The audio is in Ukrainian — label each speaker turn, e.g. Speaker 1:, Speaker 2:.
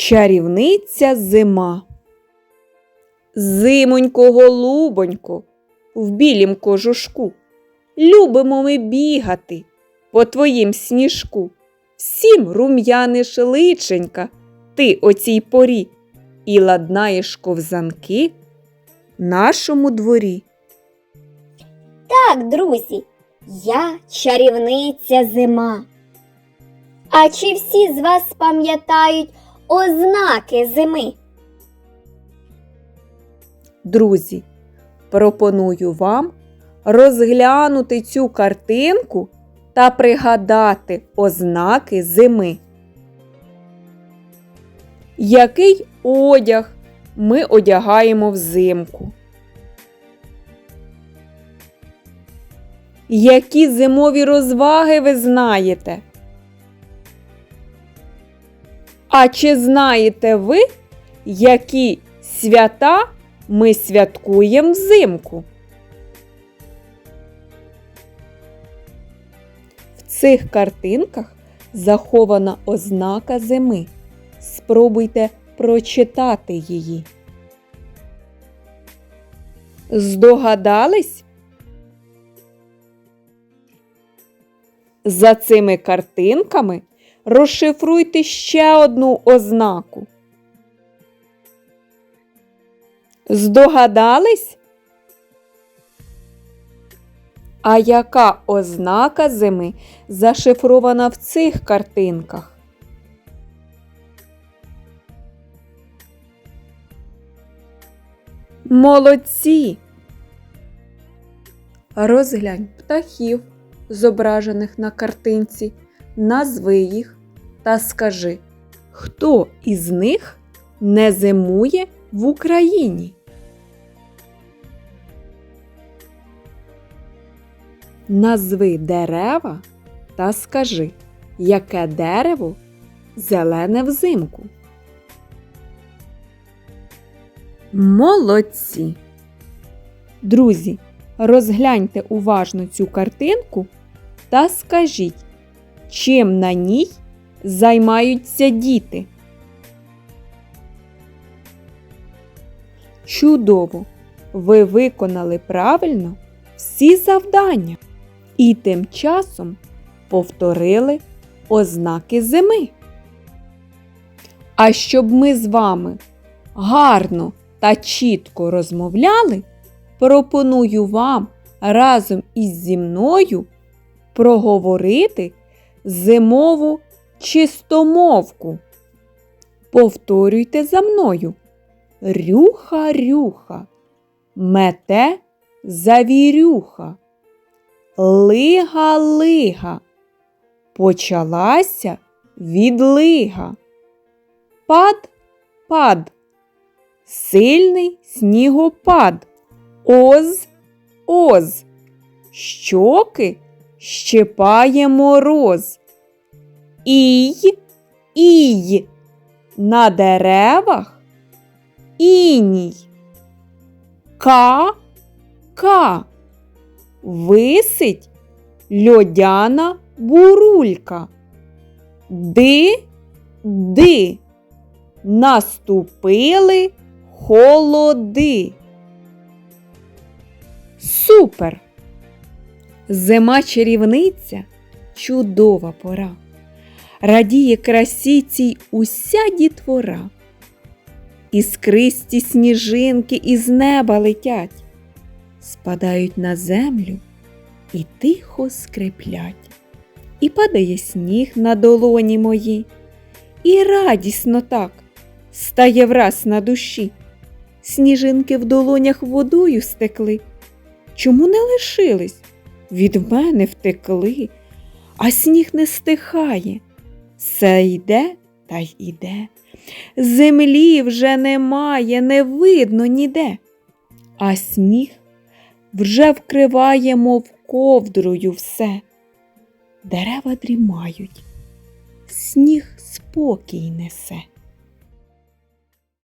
Speaker 1: Чарівниця зима. Зимонько, голубонько, в білім кожушку. Любимо ми бігати по твоїм сніжку. Всім рум'яниш личенька ти о цій порі і ладнаєш ковзанки нашому дворі.
Speaker 2: Так, друзі, я чарівниця зима. А чи всі з вас пам'ятають ознаки зими?
Speaker 1: Друзі, пропоную вам розглянути цю картинку та пригадати ознаки зими. Який одяг ми одягаємо взимку? Які зимові розваги ви знаєте? А чи знаєте ви, які свята ми святкуємо взимку? В цих картинках захована ознака зими. Спробуйте прочитати її. Здогадались? За цими картинками розшифруйте ще одну ознаку. Здогадались? А яка ознака зими зашифрована в цих картинках? Молодці! Розглянь птахів, зображених на картинці, назви їх та скажи, хто із них не зимує в Україні? Назви дерева та скажи, яке дерево зелене взимку. Молодці! Друзі, розгляньте уважно цю картинку та скажіть, чим на ній займаються діти. Чудово! Ви виконали правильно всі завдання і тим часом повторили ознаки зими. А щоб ми з вами гарно та чітко розмовляли, пропоную вам разом із зі мною проговорити зимову чистомовку. Повторюйте за мною. Рюха, рюха, мете завірюха, лига, лига, почалася відлига. Пад, пад, сильний снігопад, оз, оз, щоки щепає мороз. Ій, ій, на деревах іній. Ка, ка, висить льодяна бурулька. Ди, ди, наступили холоди. Супер! Зима чарівниця чудова пора. Радіє красі цій уся дітвора. Іскристі сніжинки із неба летять, спадають на землю і тихо скриплять. І падає сніг на долоні мої, і радісно так стає враз на душі. Сніжинки в долонях водою стекли. Чому не лишились? Від мене втекли, а сніг не стихає. Все йде та й іде. Землі вже немає, не видно ніде, а сніг вже вкриває, мов ковдрою все. Дерева дрімають, сніг спокій несе.